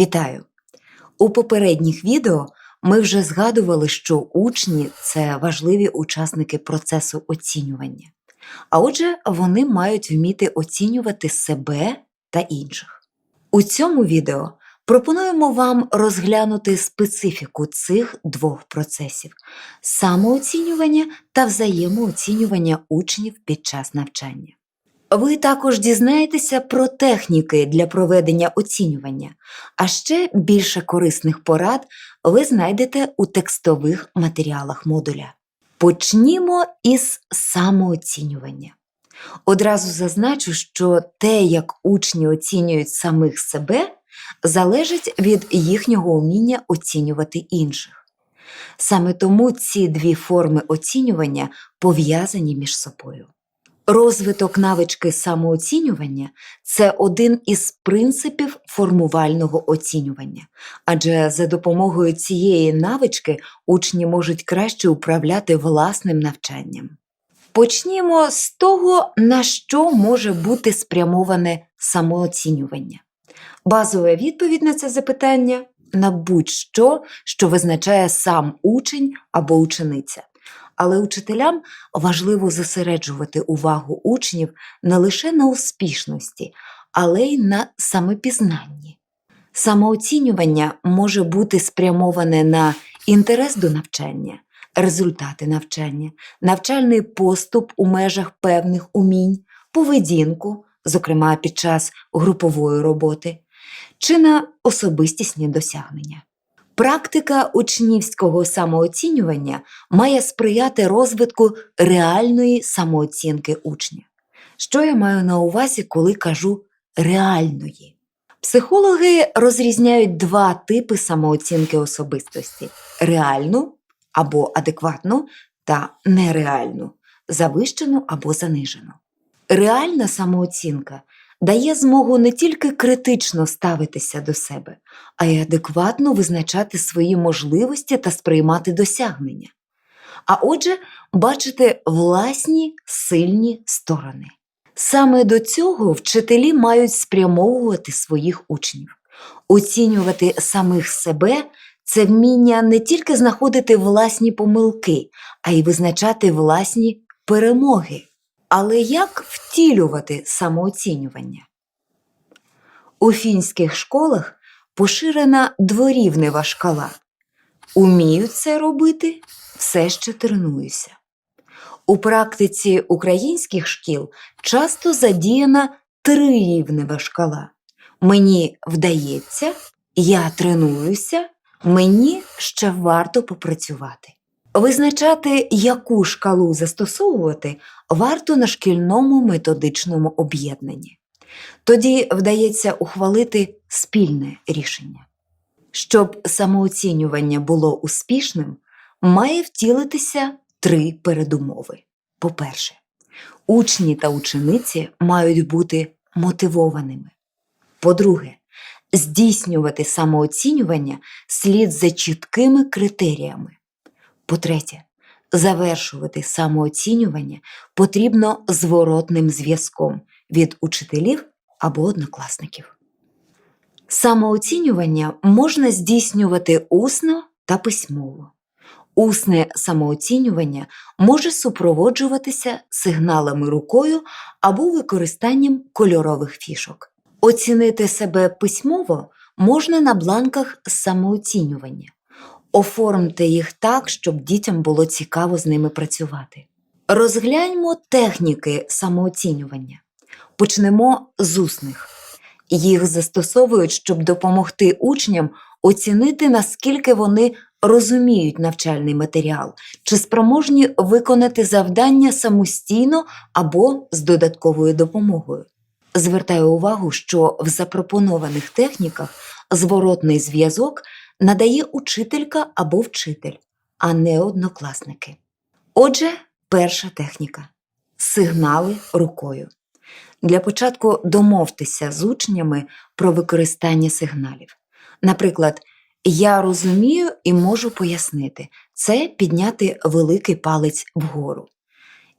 Вітаю! У попередніх відео ми вже згадували, що учні це важливі учасники процесу оцінювання. А отже, вони мають вміти оцінювати себе та інших. У цьому відео пропонуємо вам розглянути специфіку цих двох процесів самооцінювання та взаємооцінювання учнів під час навчання. Ви також дізнаєтеся про техніки для проведення оцінювання, а ще більше корисних порад ви знайдете у текстових матеріалах модуля. Почнімо із самооцінювання. Одразу зазначу, що те, як учні оцінюють самих себе, залежить від їхнього уміння оцінювати інших. Саме тому ці дві форми оцінювання пов'язані між собою. Розвиток навички самооцінювання це один із принципів формувального оцінювання, адже за допомогою цієї навички учні можуть краще управляти власним навчанням. Почнімо з того, на що може бути спрямоване самооцінювання. Базова відповідь на це запитання на будь-що, що визначає сам учень або учениця. Але учителям важливо зосереджувати увагу учнів не лише на успішності, але й на самопізнанні. Самооцінювання може бути спрямоване на інтерес до навчання, результати навчання, навчальний поступ у межах певних умінь, поведінку, зокрема під час групової роботи, чи на особистісні досягнення. Практика учнівського самооцінювання має сприяти розвитку реальної самооцінки учня. Що я маю на увазі, коли кажу реальної? Психологи розрізняють два типи самооцінки особистості: реальну або адекватну та нереальну, завищену або занижену. Реальна самооцінка дає змогу не тільки критично ставитися до себе, а й адекватно визначати свої можливості та сприймати досягнення. А отже, бачити власні сильні сторони. Саме до цього вчителі мають спрямовувати своїх учнів, оцінювати самих себе це вміння не тільки знаходити власні помилки, а й визначати власні перемоги. Але як втілювати самооцінювання? У фінських школах поширена дворівнева шкала. Умію це робити, все ще тренуюся. У практиці українських шкіл часто задіяна трирівнева шкала. Мені вдається, я тренуюся, мені ще варто попрацювати. Визначати, яку шкалу застосовувати, варто на шкільному методичному об'єднанні. Тоді вдається ухвалити спільне рішення. Щоб самооцінювання було успішним, має втілитися три передумови. По-перше, учні та учениці мають бути мотивованими. По-друге, здійснювати самооцінювання слід за чіткими критеріями. По-третє, завершувати самооцінювання потрібно зворотним зв'язком від учителів або однокласників. Самооцінювання можна здійснювати усно та письмово. Усне самооцінювання може супроводжуватися сигналами рукою або використанням кольорових фішок. Оцінити себе письмово можна на бланках самооцінювання. Оформте їх так, щоб дітям було цікаво з ними працювати. Розгляньмо техніки самооцінювання. Почнемо з усних. Їх застосовують, щоб допомогти учням оцінити, наскільки вони розуміють навчальний матеріал, чи спроможні виконати завдання самостійно або з додатковою допомогою. Звертаю увагу, що в запропонованих техніках зворотний зв'язок надає учителька або вчитель, а не однокласники. Отже, перша техніка сигнали рукою. Для початку домовтеся з учнями про використання сигналів. Наприклад, я розумію і можу пояснити це підняти великий палець вгору.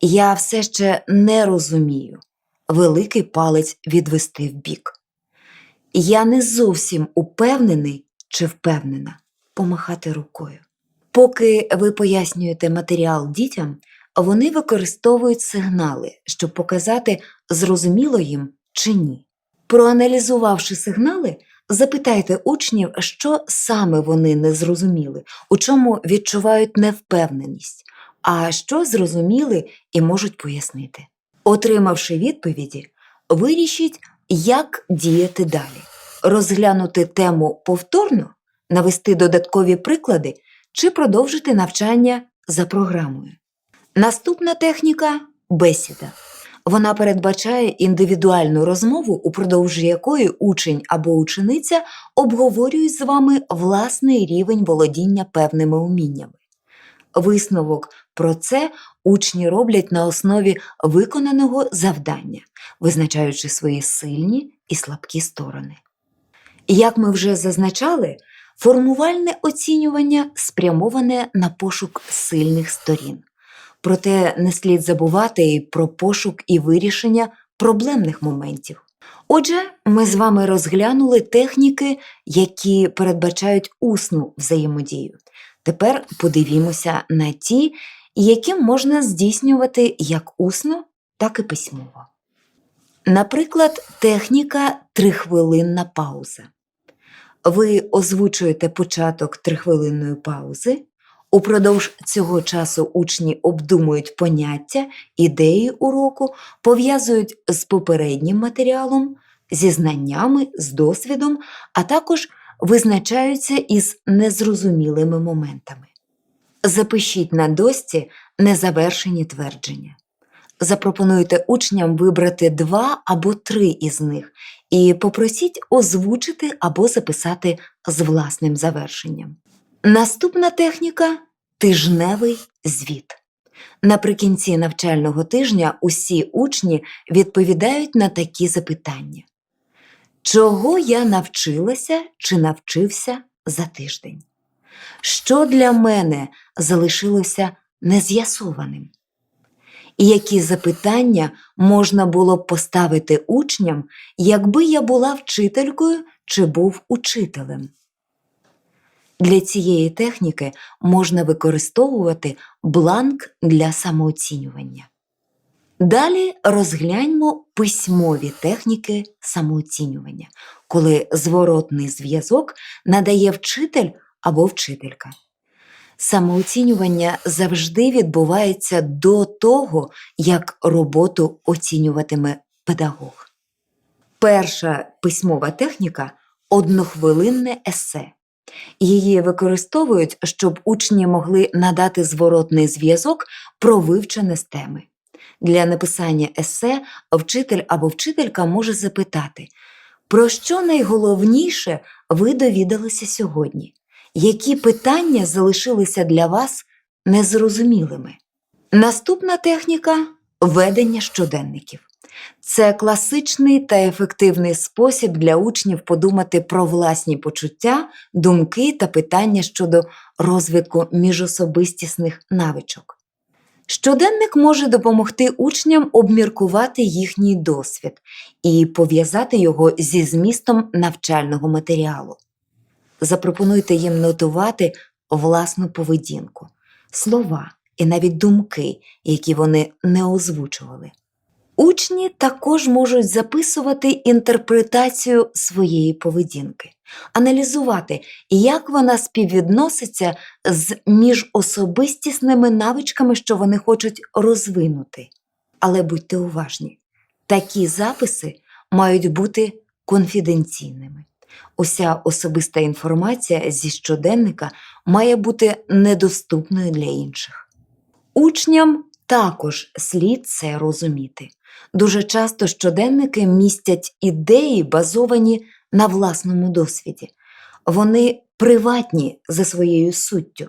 Я все ще не розумію великий палець відвести вбік. Я не зовсім упевнений чи впевнена помахати рукою. Поки ви пояснюєте матеріал дітям, вони використовують сигнали, щоб показати, зрозуміло їм чи ні. Проаналізувавши сигнали, запитайте учнів, що саме вони не зрозуміли, у чому відчувають невпевненість, а що зрозуміли і можуть пояснити. Отримавши відповіді, вирішіть, як діяти далі, розглянути тему повторно, навести додаткові приклади чи продовжити навчання за програмою. Наступна техніка бесіда. Вона передбачає індивідуальну розмову, упродовж якої учень або учениця обговорюють з вами власний рівень володіння певними уміннями. Висновок про це учні роблять на основі виконаного завдання, визначаючи свої сильні і слабкі сторони. Як ми вже зазначали, формувальне оцінювання спрямоване на пошук сильних сторін. Проте не слід забувати і про пошук і вирішення проблемних моментів. Отже, ми з вами розглянули техніки, які передбачають усну взаємодію. Тепер подивімося на ті, які можна здійснювати як усно, так і письмово. Наприклад, техніка трихвилинна пауза. Ви озвучуєте початок трихвилинної паузи. Упродовж цього часу учні обдумують поняття, ідеї уроку, пов'язують з попереднім матеріалом, зі знаннями, з досвідом, а також визначаються із незрозумілими моментами. Запишіть на дошці незавершені твердження. Запропонуйте учням вибрати два або три із них і попросіть озвучити або записати з власним завершенням. Наступна техніка тижневий звіт. Наприкінці навчального тижня усі учні відповідають на такі запитання: Чого я навчилася чи навчився за тиждень? Що для мене залишилося нез'ясованим? І які запитання можна було б поставити учням, якби я була вчителькою чи був учителем? Для цієї техніки можна використовувати бланк для самооцінювання. Далі розгляньмо письмові техніки самооцінювання, коли зворотний зв'язок надає вчитель або вчителька. Самооцінювання завжди відбувається до того, як роботу оцінюватиме педагог. Перша письмова техніка однохвилинне есе. Її використовують, щоб учні могли надати зворотний зв'язок про вивчене з теми. Для написання есе вчитель або вчителька може запитати, про що найголовніше ви довідалися сьогодні? Які питання залишилися для вас незрозумілими? Наступна техніка ведення щоденників. Це класичний та ефективний спосіб для учнів подумати про власні почуття, думки та питання щодо розвитку міжособистісних навичок. Щоденник може допомогти учням обміркувати їхній досвід і пов'язати його зі змістом навчального матеріалу. Запропонуйте їм нотувати власну поведінку, слова і навіть думки, які вони не озвучували. Учні також можуть записувати інтерпретацію своєї поведінки, аналізувати, як вона співвідноситься з міжособистісними навичками, що вони хочуть розвинути. Але будьте уважні, такі записи мають бути конфіденційними. Уся особиста інформація зі щоденника має бути недоступною для інших. Учням також слід це розуміти. Дуже часто щоденники містять ідеї, базовані на власному досвіді. Вони приватні за своєю суттю,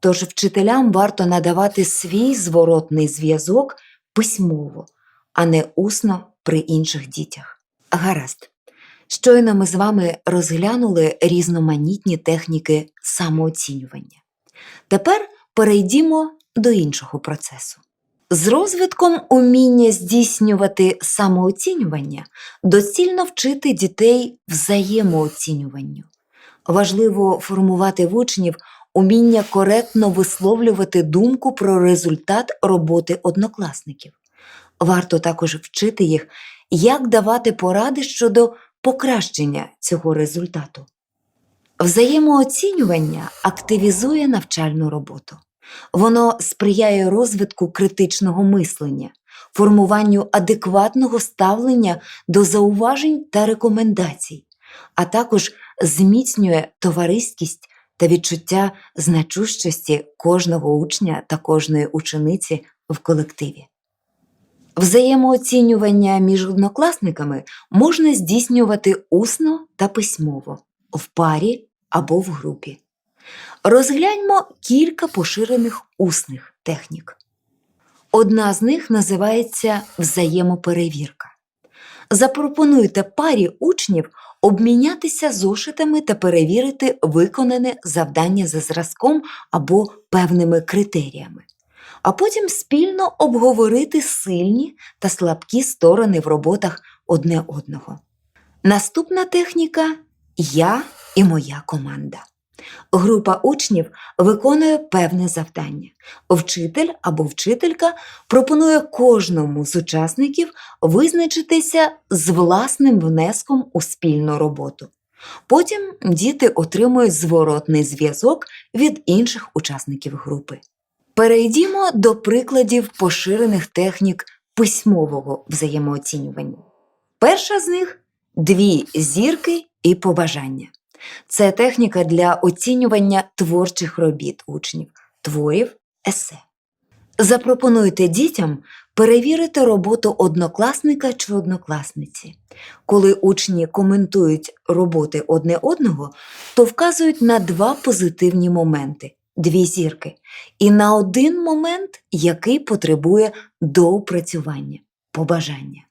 тож вчителям варто надавати свій зворотний зв'язок письмово, а не усно при інших дітях. Гаразд. Щойно ми з вами розглянули різноманітні техніки самооцінювання. Тепер перейдімо до іншого процесу. З розвитком уміння здійснювати самооцінювання доцільно вчити дітей взаємооцінюванню. Важливо формувати в учнів уміння коректно висловлювати думку про результат роботи однокласників. Варто також вчити їх, як давати поради щодо покращення цього результату. Взаємооцінювання активізує навчальну роботу. Воно сприяє розвитку критичного мислення, формуванню адекватного ставлення до зауважень та рекомендацій, а також зміцнює товариськість та відчуття значущості кожного учня та кожної учениці в колективі. Взаємооцінювання між однокласниками можна здійснювати усно та письмово, в парі або в групі. Розгляньмо кілька поширених усних технік. Одна з них називається взаємоперевірка. Запропонуйте парі учнів обмінятися зошитами та перевірити виконане завдання за зразком або певними критеріями, а потім спільно обговорити сильні та слабкі сторони в роботах одне одного. Наступна техніка я і моя команда. Група учнів виконує певне завдання. Вчитель або вчителька пропонує кожному з учасників визначитися з власним внеском у спільну роботу. Потім діти отримують зворотний зв'язок від інших учасників групи. Перейдімо до прикладів поширених технік письмового взаємооцінювання. Перша з них дві зірки і побажання. Це техніка для оцінювання творчих робіт учнів, творів, есе. Запропонуйте дітям перевірити роботу однокласника чи однокласниці. Коли учні коментують роботи одне одного, то вказують на два позитивні моменти дві зірки, і на один момент, який потребує доопрацювання, побажання.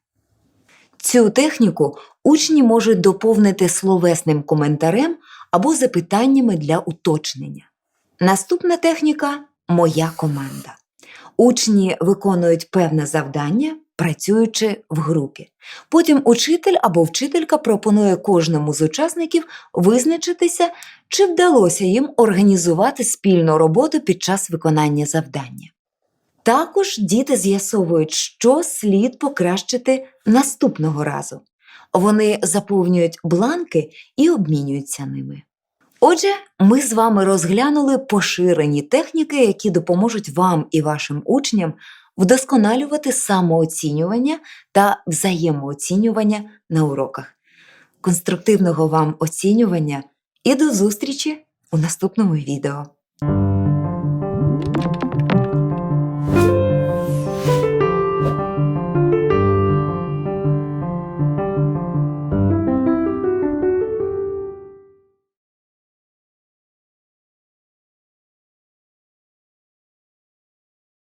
Цю техніку учні можуть доповнити словесним коментарем або запитаннями для уточнення. Наступна техніка моя команда. Учні виконують певне завдання, працюючи в групі. Потім учитель або вчителька пропонує кожному з учасників визначитися, чи вдалося їм організувати спільну роботу під час виконання завдання. Також діти з'ясовують, що слід покращити наступного разу. Вони заповнюють бланки і обмінюються ними. Отже, ми з вами розглянули поширені техніки, які допоможуть вам і вашим учням вдосконалювати самооцінювання та взаємооцінювання на уроках. Конструктивного вам оцінювання і до зустрічі у наступному відео!